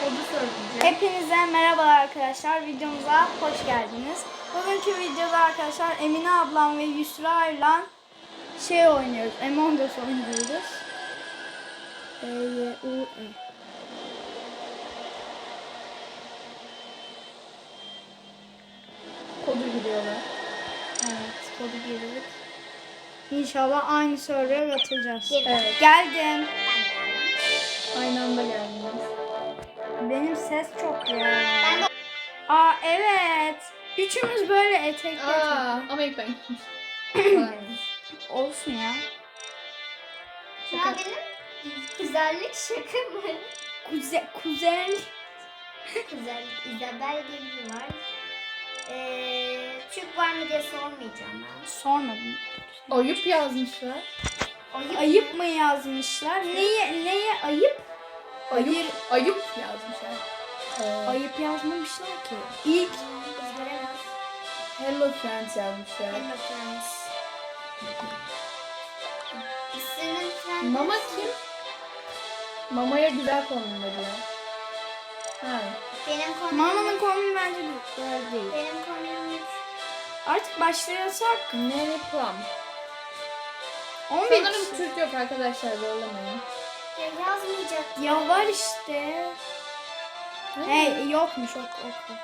Söyleyeceğim. Hepinize merhabalar arkadaşlar. Videomuza hoş geldiniz. Bugünkü videoda arkadaşlar Emine ablam ve Yusra ile şey oynuyoruz. Among Us oynuyoruz. E, Y, U, E. Kodu giriyorlar. Evet, kodu girdik. İnşallah aynı server'a atılacağız. Evet. Geldim. Aynı anda geldiniz. Benim ses çok ya. Aa evet. Üçümüz böyle etekli Aa, ama ilk ben. Olsun ya. Ya benim güzellik şaka mı? Kuze, kuzen. Güzellik Isabel diye biri var. Ee, Türk var mı diye sormayacağım ben. Sormadım. Ayıp yazmışlar. Ayıp, Ayıp mı yazmışlar? Neye neye ayıp? Ayıp, Hayır. ayıp yazmışlar. Ee, Ayıp yazmamışlar ki. İlk. Hello Friends yazmışlar. Hello friends. Mama kim? Mamaya güzel konumda diyor. Ha. Benim konum. Mama'nın kombini bence güzel değil. Benim konum. Artık başlayasak Nene Plum. 11 Sanırım kişi. Türk yok arkadaşlar zorlamayın. Ya yazmayacak. Ya var işte. Hey yokmuş yok yok. yok.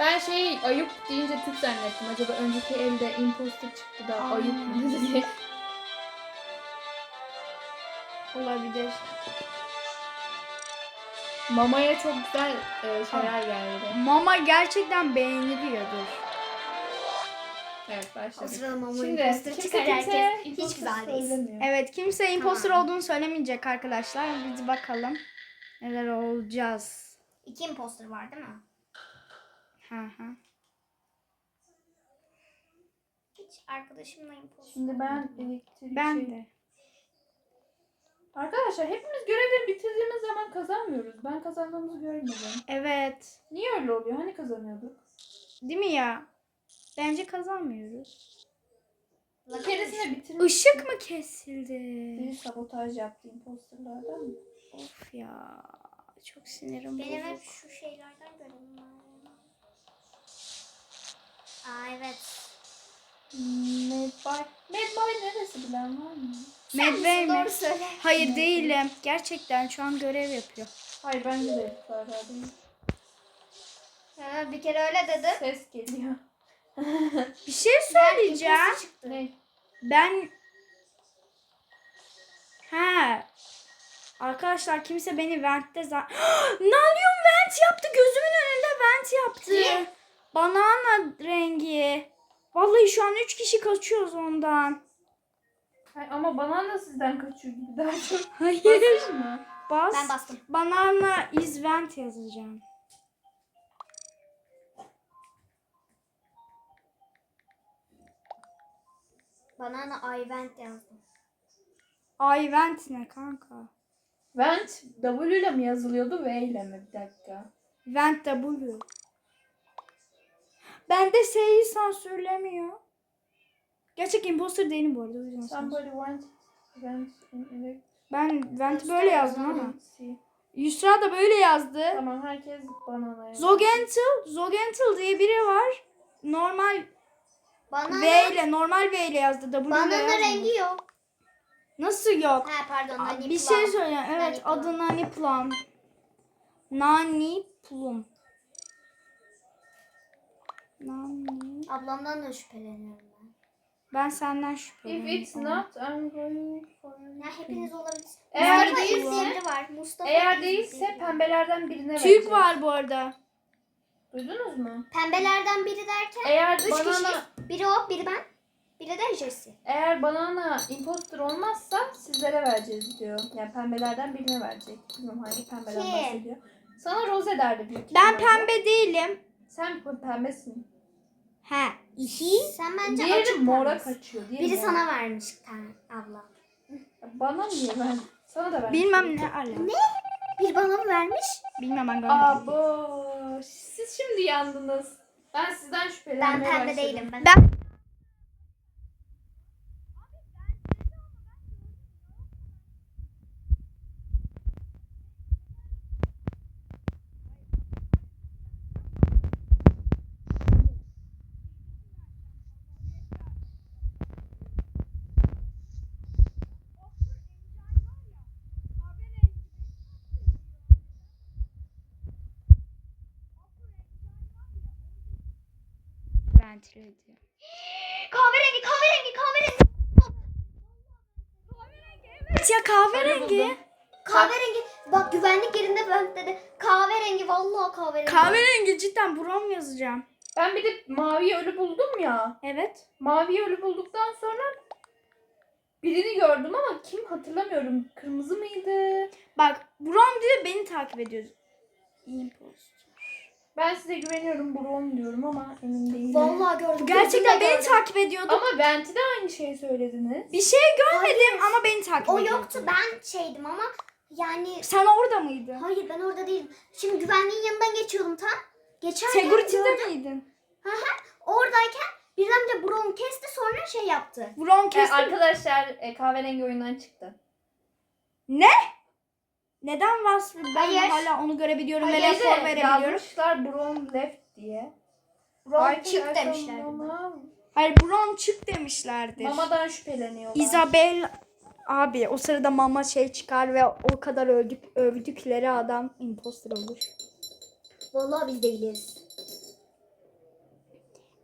Ben şey ayıp deyince Türk zannettim. Acaba önceki elde imposter çıktı da Aa. ayıp mı dedi. Olabilir. Mamaya çok güzel e, şeyler geldi. Mama gerçekten beğeniliyordur. Evet başladık. O Şimdi imposter kimse çıkar kimse herkes. Hiç imposter güzel değil. söylemiyor. Evet kimse imposter Tamam. olduğunu söylemeyecek arkadaşlar. Biz bakalım neler olacağız. İki imposter var değil mi? Hı hı. Hiç arkadaşımla imposter. Şimdi ben elektrik Ben şey- de. Arkadaşlar hepimiz görevleri bitirdiğimiz zaman kazanmıyoruz. Ben kazandığımızı görmedim. Evet. Niye öyle oluyor? Hani kazanıyorduk? Değil mi ya? Bence kazanmıyoruz. Bir keresinde bitirmiş. Işık mı kesildi? Biri sabotaj yaptı imposterlardan mı? Of ya. Çok sinirim Benim hep şu şeylerden var. Aa evet. Medbay. Medbay neresi bilen var mı? Medvey mi? Doğru söyle. Hayır değilim. Gerçekten şu an görev yapıyor. Hayır bence de değil. Ha, bir kere öyle dedi. Ses geliyor. Bir şey söyleyeceğim. Ne? Ben He. Arkadaşlar kimse beni ventte za... Nalyum vent yaptı. Gözümün önünde vent yaptı. Kim? Banana rengi. Vallahi şu an 3 kişi kaçıyoruz ondan. Hayır, ama bana da sizden kaçıyor gibi daha çok. Hayır. Mı? Bas. Ben bastım. Banana is vent yazacağım. Banana Ivent yazdım. Ay vent ne kanka? Vent W ile mi yazılıyordu V ile mi? Bir dakika. Vent W. Bende S'yi sansürlemiyor. Gerçek imposter değilim bu arada. O yüzden sansür- Somebody went vent in elect- Ben vent böyle yazdım ama. Yusra da böyle yazdı. Tamam herkes banana yazdı. Zogentil, Zogentil diye biri var. Normal Banana, V ile, normal V ile yazdı. W ile banana yazmadı. rengi yok. Nasıl yok? Ha pardon. Aa, Nani bir şey söyleyeyim. Evet Nani adı Nani Plum. Nani Plum. Nani. Ablamdan da şüpheleniyorum ben. Ben senden If şüpheleniyorum. it's not I'm going for Ya hepiniz olabilir. Eğer Mustafa değilse- var. Mustafa Eğer değilse biri var. pembelerden birine Türk vereceğiz. var bu arada. Duydunuz mu? Pembelerden biri derken Eğer banana, kişi. Biri o, biri ben. Biri de Jesse. eğer banana imposter olmazsa sizlere vereceğiz diyor. Yani pembelerden birine verecek. Bilmiyorum hangi pembeden Kim? bahsediyor. Sana Rose derdi büyük Ben ihtimalle. pembe değilim. Sen pembesin. He. Sen bence Diğeri açık mora pembesin. kaçıyor. Diğeri Biri mora. sana vermiş tane abla. Bana niye ben? Sana da ver. Bilmem ne ala. Bir bana mı vermiş? Bilmem ben görmedim. Abo. Siz şimdi yandınız. Ben sizden Ben şüphelenmeye pembe başladım. değilim. Ben. Ben ventile ediyor. Kahverengi, kahverengi, kahverengi. Evet ya kahverengi. Kahverengi. Bak güvenlik yerinde ben dedi. Kahverengi vallahi kahverengi. Kahverengi cidden buram yazacağım. Ben bir de mavi ölü buldum ya. Evet. Mavi ölü bulduktan sonra birini gördüm ama kim hatırlamıyorum. Kırmızı mıydı? Bak buram diyor beni takip ediyor. Imposter. Ben size güveniyorum Bron diyorum ama emin değilim. Vallahi gördüm. Gerçekten beni gördüm. takip ediyordu. Ama Venti de aynı şeyi söylediniz. Bir şey görmedim ama beni takip O ediyordu. yoktu ben şeydim ama yani Sen orada mıydın? hayır ben orada değilim. Şimdi güvenliğin yanından geçiyordum tam. Geçerken Security'de gördüm. miydin? Oradayken birdenbire Brown kesti sonra şey yaptı. Buram E, kestim. arkadaşlar e, kahverengi oyundan çıktı. Ne? Neden Vasfı? Ben Hayır. hala onu görebiliyorum ve Hayır rapor de verebiliyorum. yazmışlar Bron left diye. Brown Ay, çık demişler. Hayır Buram çık demişlerdir. mamadan şüpheleniyorlar. Isabel abi o sırada mama şey çıkar ve o kadar övdük, övdükleri adam imposter olur. Vallahi biz değiliz.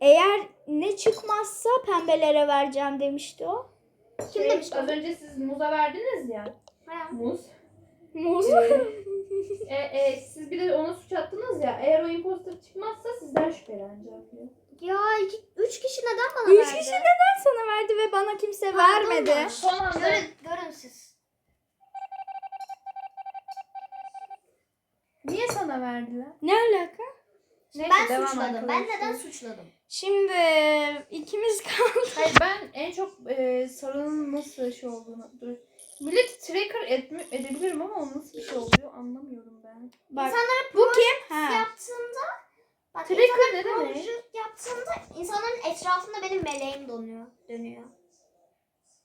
Eğer ne çıkmazsa pembelere vereceğim demişti o. Kim Şey, demiş Az önce siz muza verdiniz ya. Ha. Muz. Muz. e, e, siz bir de ona suç attınız ya. Eğer o imposter çıkmazsa sizden şüpheleneceğim diyor. Ya iki, üç kişi neden bana Üç verdi? kişi neden sana verdi ve bana kimse Pardon vermedi? da. Son anda Görün, görün siz. niye sana verdiler? Ne alaka? Neyse, Ben devam suçladım. Ben arkadaşlar. neden suçladım? Şimdi ikimiz kaldık. Hayır ben en çok e, sarının nasıl şey olduğunu... Dur. Millet tracker etmi, edebilirim ama o nasıl bir şey oluyor anlamıyorum ben. Bak İnsanlara bu kim? Ha. yaptığında bak Tracker ne demek? project yaptığında insanların etrafında benim meleğim donuyor, dönüyor.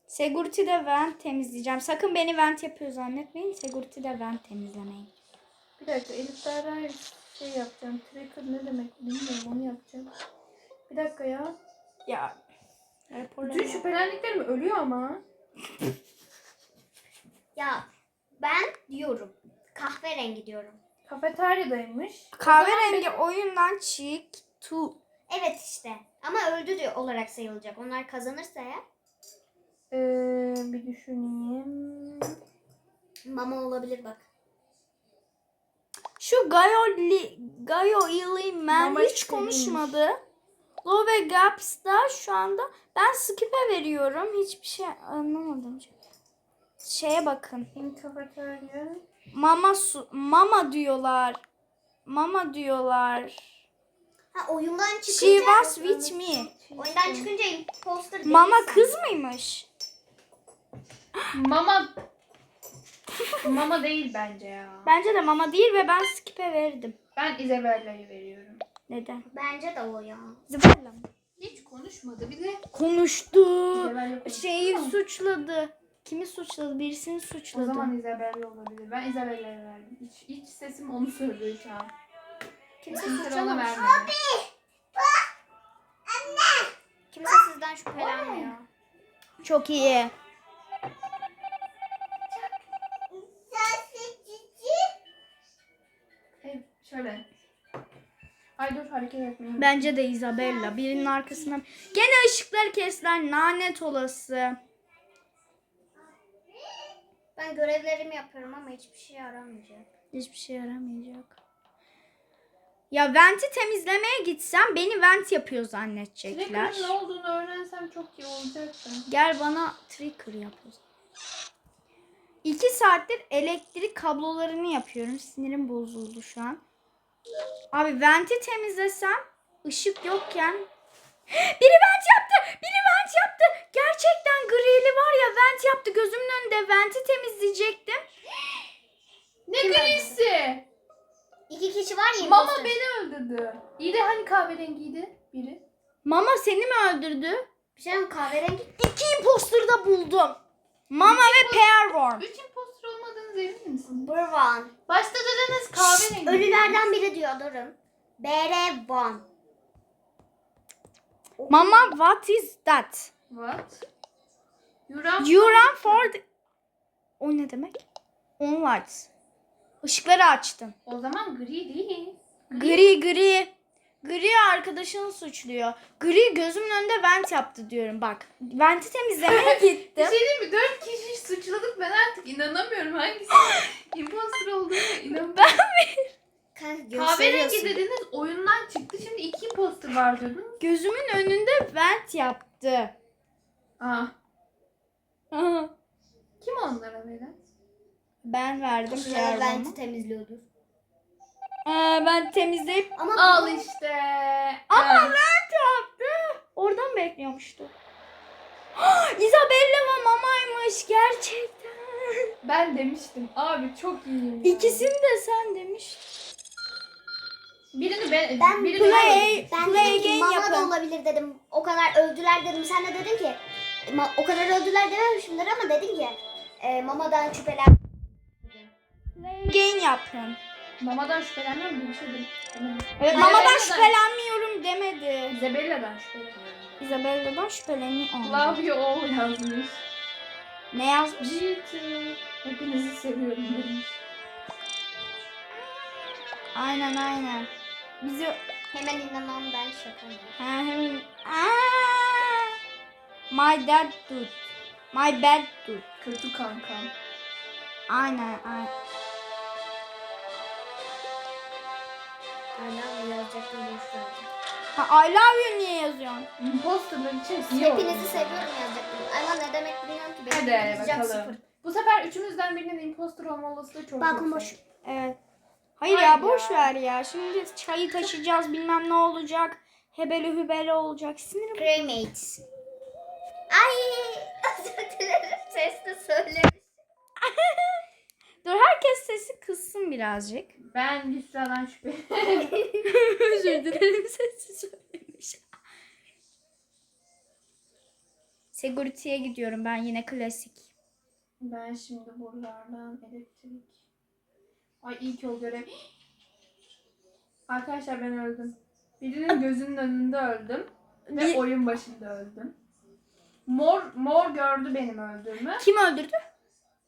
Security'de vent temizleyeceğim. Sakın beni vent yapıyor zannetmeyin. Security'de vent temizlemeyin. Bir dakika Elif Derra şey yapacağım. Tracker ne demek bilmiyorum onu yapacağım. Bir dakika ya. Ya. Bütün şüphelendiklerim ölüyor ama. Ya ben diyorum kahverengi diyorum. Kafeteryadaymış. Kahverengi oyundan çıktı. Evet işte ama öldü diyor olarak sayılacak. Onlar kazanırsa eğer Ee, bir düşüneyim. mama olabilir bak. Şu Gayo, Li, Gayo Ili Man Mama hiç konuşmadı. Lo ve Gaps da şu anda ben skip'e veriyorum. Hiçbir şey anlamadım. Şeye bakın. Mama su, mama diyorlar. Mama diyorlar. Ha oyundan çıkınca She was with me. oyundan çıkınca imposter Mama kız mıymış? Mama. Mama değil bence ya. Bence de mama değil ve ben skip'e verdim. Ben Isabella'yı veriyorum. Neden? Bence de o ya. Zıbarla mı? Hiç konuşmadı bir de. Konuştu. Isabella konuştu Şeyi suçladı. Kimi suçladı? Birisini O suçladı. zaman Isabella olabilir. Ben Isabella'ya verdim. İç, iç sesim onu söylüyor şu an. Kimse suçlamamış. vermedi. Kimse sizden şüphelenmiyor. Çok iyi. Hey, şöyle. Ay dur hareket etmeyin. Bence de Isabella. Birinin arkasından. Gene ışıkları kestiler. Lanet olası. Görevlerimi yapıyorum ama hiçbir şey yaramayacak. Hiçbir şey yaramayacak. Ya venti temizlemeye gitsem beni vent yapıyor zannedecekler. Tracker'ın ne olduğunu öğrensem çok iyi olacaktı. Gel bana trigger yap o zaman. İki saattir elektrik kablolarını yapıyorum. Sinirim bozuldu şu an. Abi venti temizlesem ışık yokken biri vent yaptı. Biri vent Mama imposter. beni öldürdü. İyi de hani kahverengiydi biri. Mama seni mi öldürdü? Bir şey mi kahverengi? İki imposter da buldum. Mama ve Pearworm. Üç impostor olmadığınız emin misin? Burvan. Başta dediniz kahverengi. Ölülerden biri diyor durun. BR Van. Mama what is that? What? You run, You run for the... O ne demek? On lights. Işıkları açtın. O zaman gri değil. Gri gri. Gri arkadaşını suçluyor. Gri gözümün önünde vent yaptı diyorum bak. Venti temizlemeye Bir gittim. şey diyeyim mi? Dört kişi suçladık ben artık inanamıyorum hangisi imposter olduğunu inanamıyorum. Kanka Kahverengi gösteriyorsun. dediniz oyundan çıktı şimdi iki imposter var diyordunuz. Gözümün önünde vent yaptı. Aa, Aha. kim onlara veren? Ben verdim Şervan'a. venti temizliyordur. Ee, ben temizleyip Ama Al bu- işte. Ama vent yaptı. Oradan bekliyormuştu. Isabella ve Mama'ymış gerçekten. Ben demiştim abi çok iyiyim. İkisini de sen demiştin. Birini ben, Ben birini play- ben- Ben Play dedim ki game mama yapın. da olabilir dedim. O kadar öldüler dedim. Sen de dedin ki "Ma- o kadar öldüler dememişimdir ama dedin ki e, mamadan şüpheler. Game yapın. Mamadan şüphelenmem gibi bir şey değil. Evet, mamadan şüphelenmiyorum demedi. Isabella'dan şüpheleniyorum. Isabella'dan şüpheleniyorum. Love you all yazmış. Ne yazmış? G2. Hepinizi seviyorum demiş. Aynen aynen. Bizi Hemen inanmam ben şaka ha, hemen Aa! My dad dude. My bad dude. Kötü kankam. Aynen aynen. Mı. Ha, I love you niye yazıyorsun? İyi oldu. Hepinizi seviyorum yazacaktım. Ama ne demek bilmiyorum ki. Benim Hadi bakalım. sıfır. Bu sefer üçümüzden birinin imposter olma olasılığı çok yüksek. boş. Evet. Hayır Hayır ya boş ya. ver ya. Şimdi çayı taşıyacağız bilmem ne olacak. Hebeli hübeli olacak. Sinirim. Cremates. Ay özür dilerim. Sesli söylemiş. Dur herkes sesi kıssın birazcık. Ben Yusra'dan şüphe. Özür dilerim sesi söylemiş. Security'ye gidiyorum ben yine klasik. ben şimdi buralardan elektrik. Ay iyi ki o görev. Arkadaşlar ben öldüm. Birinin gözünün önünde öldüm. Ve Bir- oyun başında öldüm. Mor mor gördü benim öldüğümü. Kim öldürdü?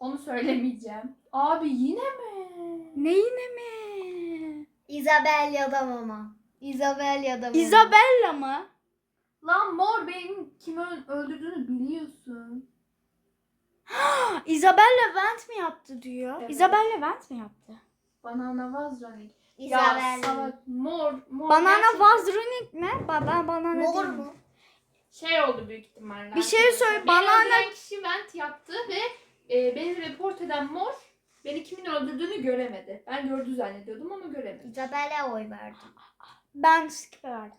Onu söylemeyeceğim. Abi yine mi? Ne yine mi? Isabel ya da mama. Isabel ya da mama. Isabella mı? Lan mor benim kimi ö- öldürdüğünü biliyorsun. Isabella vent mi yaptı diyor. Evet. Isabella vent mi yaptı? Banana Vazranik. Ya Isabel. salak mor mor. Banana gerçekten Vazrunik mi? Ba ben banana Mor değilim. mu? Şey oldu büyük ihtimalle. Bir şey söyle, Beni banana- öldüren kişi vent yaptı ve e, beni report eden mor beni kimin öldürdüğünü göremedi. Ben gördü zannediyordum ama göremedi. Isabel'e oy verdim. Ben skip verdim.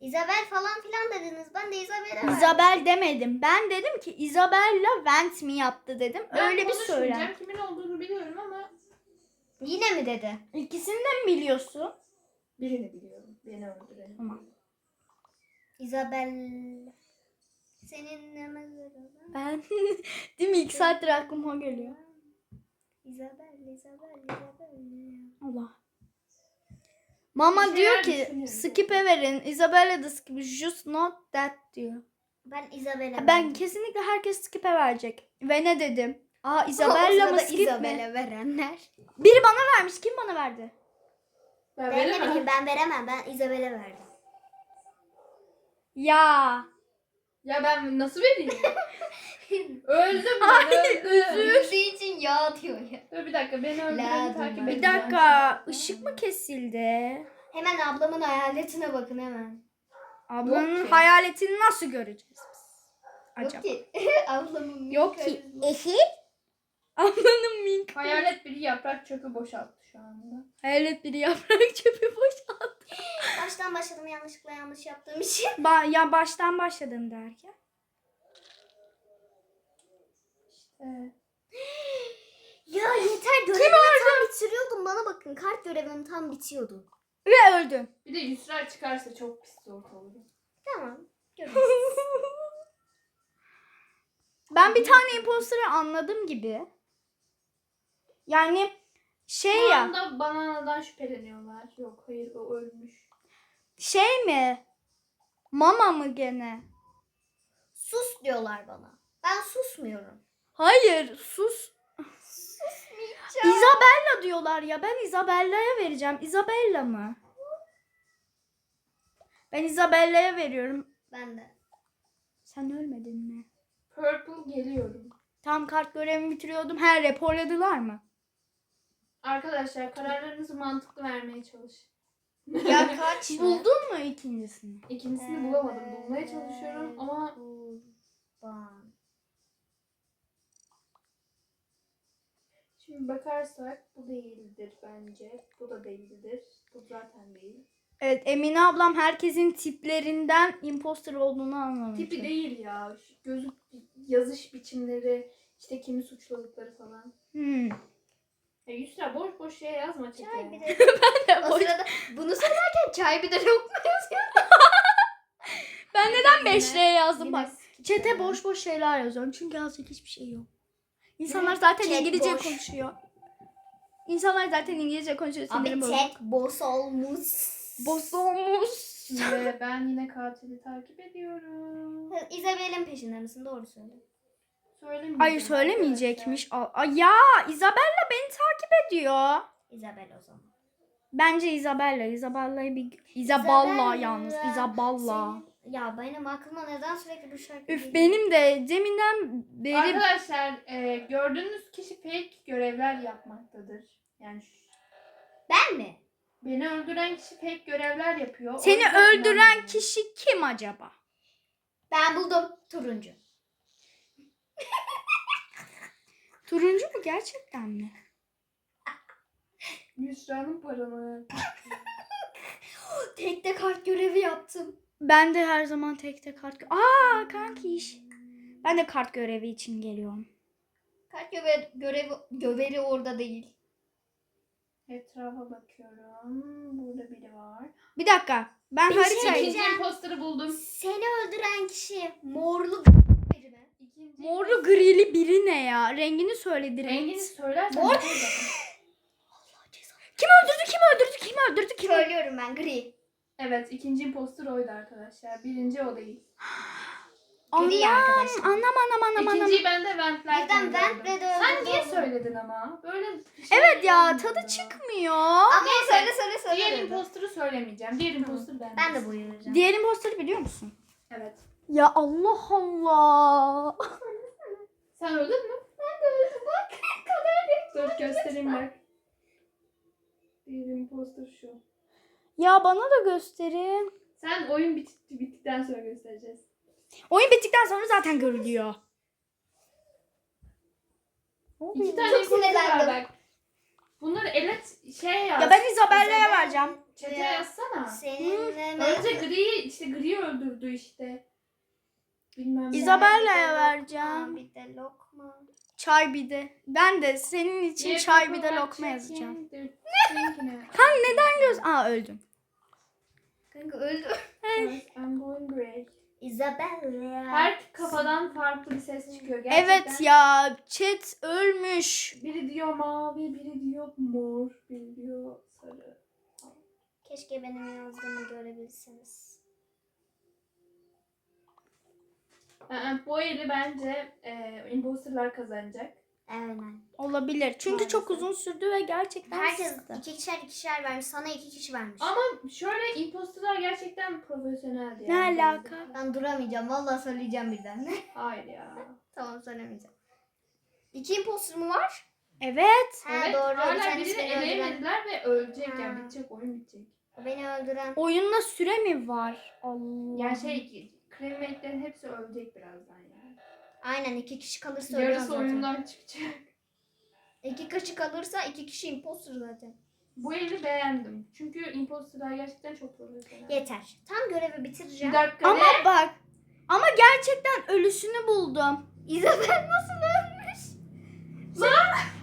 Isabel falan filan dediniz. Ben de Isabel'e verdim. Isabel demedim. Ben dedim ki Isabella vent mi yaptı dedim. Ben Öyle bir konuşmayacağım. söylem. Kimin olduğunu biliyorum ama Yine mi dedi? İkisini de mi biliyorsun? birini biliyorum. Beni öldüren. Tamam. Isabel. Senin ne? Ben değil mi? İki saattir aklıma geliyor. Isabel, Isabel, Isabel. Allah. Mama Bir diyor şeyler ki düşünüyorum. skip'e verin. Isabella da skip. Just not that diyor. Ben Isabel'e Ben kesinlikle herkes skip'e verecek. Ve ne dedim? Aa Isabella mı skip mi? Isabel'e verenler. Biri bana vermiş. Kim bana verdi? Ben, Ben ne veremem. bileyim ben veremem. Ben Isabel'e verdim. Ya. Ya ben nasıl vereyim? öldüm ben öldüm. Üzüldüğü için ya atıyor ya. Dur bir dakika beni öldüreni Lazım takip ben. Bir edeceğim. dakika. ışık mı kesildi? Hemen ablamın hayaletine bakın hemen. Ablanın Yok ki. hayaletini nasıl göreceğiz biz? Acaba. Yok ki. ablamın Yok ki. Ehi? Ablanın mink. Hayalet biri yaprak çöpü boşalttı şu anda. Hayalet biri yaprak çöpü boşalttı. Baştan başladım yanlışlıkla yanlış yaptığım için. Ba ya baştan başladın derken. Evet. Ya yeter görevimi tam bitiriyordum. Bana bakın kart görevim tam bitiyordu. Ve öldüm. Bir de Yusra çıkarsa çok pis ortalığı. Tamam. Görürüz. Ben bir tane imposter'ı anladım gibi. Yani şey Şu ya anda bananadan şüpheleniyorlar. Yok hayır o ölmüş. şey mi? Mama mı gene? Sus diyorlar bana. Ben susmuyorum. Hayır sus. Isabella diyorlar ya ben Isabella'ya vereceğim. Isabella mı? Ben Isabella'ya veriyorum. Ben de. Sen ölmedin mi? Purple geliyorum. Tam kart görevimi bitiriyordum. Her raporladılar mı? Arkadaşlar kararlarınızı mantıklı vermeye çalış. Ya kaç? Buldun mu ikincisini? İkincisini bulamadım. Bulmaya çalışıyorum ama Kurban. Şimdi bakarsak bu değildir bence. Bu da değildir. Bu zaten değil. Evet Emine ablam herkesin tiplerinden imposter olduğunu anlamış. Tipi değil ya. Şu Gözü yazış biçimleri, işte kimi suçladıkları falan. Hmm. Ya Yusra boş boş şey yazma çete. Çay bir de. Ben, o sırada bunu söylerken çay bir de yok mu yazıyor? ben neden 5 yazdım Yine bak. Çete boş boş şeyler yazıyorum. Çünkü yazacak hiçbir şey yok. İnsanlar zaten Chat İngilizce boş. konuşuyor. İnsanlar zaten İngilizce konuşuyor. Abi Sinirim bozuk. tek boss olmuş. Bozulmuş. Ve ben yine katili takip ediyorum. Isabel'in peşinde misin? Doğru söyle. Söylemeyeceğim. Hayır söylemeyecekmiş. Aa, Ay ya Isabella beni takip ediyor. Isabel o zaman. Bence Isabella. Isabella'yı bir... Isabella yalnız. Isabella. Senin- Ya benim aklıma neden sürekli bu şarkı Üf geliyor? benim de deminden beri Arkadaşlar e, gördüğünüz kişi fake görevler yapmaktadır. Yani şu- Ben mi? beni öldüren kişi fake görevler yapıyor. O seni yüzden öldüren inanmıyorum. kişi kim acaba? Ben buldum. Turuncu. Turuncu mu gerçekten mi? Yusra'nın paranı. Tekte kart görevi yaptım. Ben de her zaman tek tek kart... Aa kanki iş. Ben de kart görevi için geliyorum. Kart görevi, görevi, göveri orada değil. Etrafa bakıyorum. Burada biri var. Bir dakika. Ben şey haritayı... İkinci imposter'ı buldum. Seni öldüren kişi morlu biri mi? İkinci Morlu grili biri ne ya? Rengini söyle direkt. Rengini söylersen Mor. olur zaten. Kim öldürdü? Kim öldürdü? Kim öldürdü? Kim öldürdü? Söylüyorum ben gri. Evet ikinci imposter oydu arkadaşlar. Birinci o değil. Gri Anam, arkadaşlar. anam anam anam anam. İkinciyi ben de ventlerken Birden gördüm. ventle Sen niye söyledin ama? Böyle bir şey Evet ya olmadı. tadı çıkmıyor. Ama söyle söyle söyle. Diğer imposter'ı söylemeyeceğim. Diğer imposter ben. Ben de bu yürüyeceğim. Diğer imposter'ı biliyor musun? Evet. Ya Allah Allah. Sen öldün mü? Ben de öldüm bak. Dur göstereyim bak. Diğer imposter şu. Ya bana da gösterin. Sen oyun bit bittikten sonra göstereceğiz. Oyun bittikten sonra zaten görülüyor. İki tane Çok var sinirlendim. bak. Bunları elet şey yaz. Ya ben Isabella'ya Isabella- vereceğim. Çete Ya. yazsana. Seninle Önce gri işte gri öldürdü işte. Bilmem ne. Vereceğim. Bir de lokma. Çay bir de. Ben de senin için Diğer çay bir de lokma yazacağım. checking their- Kan neden göz... Aa öldüm. Kanka öldü. Yes, I'm going gray. Isabella. Her kafadan farklı bir ses çıkıyor. Gerçekten. Evet ya chat ölmüş. Biri diyor mavi, biri diyor mor, biri diyor sarı. Keşke benim yazdığımı görebilseniz. Ee, bu eli bence e, imposterlar kazanacak. Aynen. Olabilir. Çünkü çok Maalesef. uzun sürdü ve gerçekten Herkes sıktı. ikişer ikişer vermiş. Sana iki kişi vermiş. Ama şöyle imposterlar gerçekten profesyoneldi. Ne yani. alaka? Ben duramayacağım. Vallahi söyleyeceğim birden. Hayır ya. tamam söylemeyeceğim. İki imposter mu var? Evet. Ha evet, doğru. Bir hala birini eleyemediler ve ölecek Ha. yani bitecek oyun bitecek. Beni öldüren. Oyunda süre mi var? Allah. Yani şey crewmate'lerin hepsi ölecek birazdan yani. Aynen iki kişi kalırsa ölüyor Yarısı zaten. oyundan çıkacak. İki kişi kalırsa iki kişi imposter zaten. Bu eli beğendim. Çünkü imposterlar gerçekten çok profesyonel. Yeter. Tam görevi Bir bitireceğim. dakika Ama ne? bak. Ama gerçekten ölüsünü buldum. Isabel nasıl ölmüş? Değiştirmiş.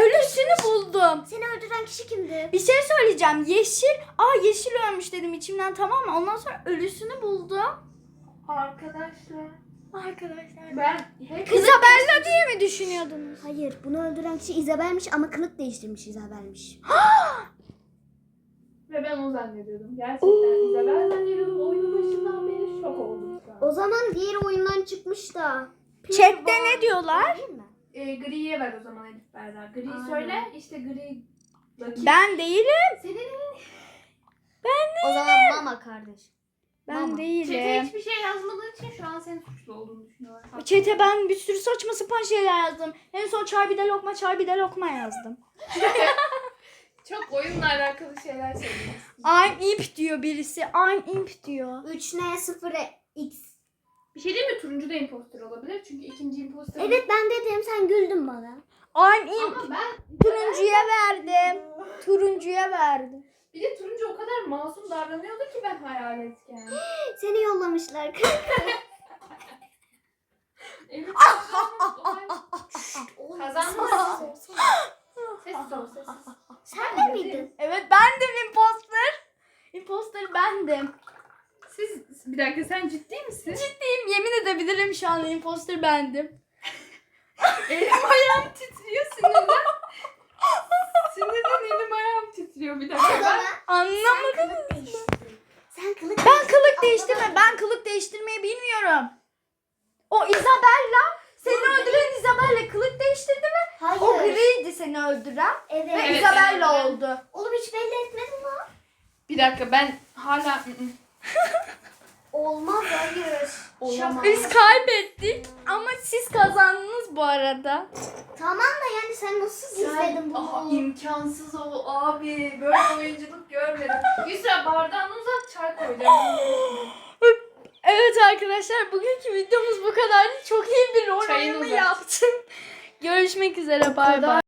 Ölüsünü buldum. Seni öldüren kişi kimdi? Bir şey söyleyeceğim. Yeşil. Aa yeşil ölmüş dedim içimden tamam mı? Ondan sonra ölüsünü buldum. Arkadaşlar Arkadaşlar. ben hep Isabella diye mi düşünüyordunuz? Hayır, bunu öldüren kişi Isabel'miş ama kılık değiştirmiş Isabel'miş. ve ben o zannediyordum. Gerçekten Isabel zannediyordum. Oyunun başından beri şok oldum şu an. O zaman diğer oyundan çıkmış da. Chat'te ne diyorlar? Değil mi? E, griye ver o zaman Elif Berra. Gri Aynen. söyle işte gri. Rakip. Ben değilim. Senin O zaman mama kardeş. Ben Mama. Çete değilim. hiçbir şey yazmadığın için şu an senin suçlu olduğunu düşünüyorlar. Çete ben bir sürü saçma sapan şeyler yazdım. En son çay bir de lokma çay bir de lokma yazdım. Çok oyunla alakalı şeyler söylüyorsun. I'm imp diyor birisi. I'm imp diyor. 3N 0 X. Bir şey değil mi? Turuncu da imposter olabilir. Çünkü ikinci imposter. Evet ben dedim sen güldün bana. I'm imp. Ama ben Turuncuya verdim. Turuncuya verdim. bir de turuncu o kadar masum davranıyordu ki ben hayaletken. Seni yollamışlar. Evet. Kazandı. Sessiz ol sessiz. sen de miydin? Evet bendim imposter. Imposter bendim. Siz bir dakika sen ciddi misin? Ciddiyim yemin edebilirim şu an imposter bendim. Elim ayağım titriyor sinirden. Sinirden elim ayağım titriyor bir dakika. Ben Anlamadım. kılık değiştirdin. Sen kılık Ben kılık değiştirme. Ben kılık değiştirmeyi bilmiyorum. O Isabella seni öldüren Isabella kılık değiştirdi mi? Hayır. O griydi seni öldüren. Evet. Ve Evet, Isabella evet. oldu. Oğlum hiç belli etmedin mi? bir dakika ben hala. Olmaz hayır. Olamaz. Biz kaybettik ama siz kazandınız bu arada. Tamam da yani sen nasıl gizledin Aha, bunu? imkansız o abi. Böyle oyunculuk görmedim. Yusra bardağını uzat çay koyacağım. Evet arkadaşlar bugünkü videomuz bu kadardı. Çok iyi bir rol Çayını oyunu uzat. yaptım. Görüşmek üzere bay bay.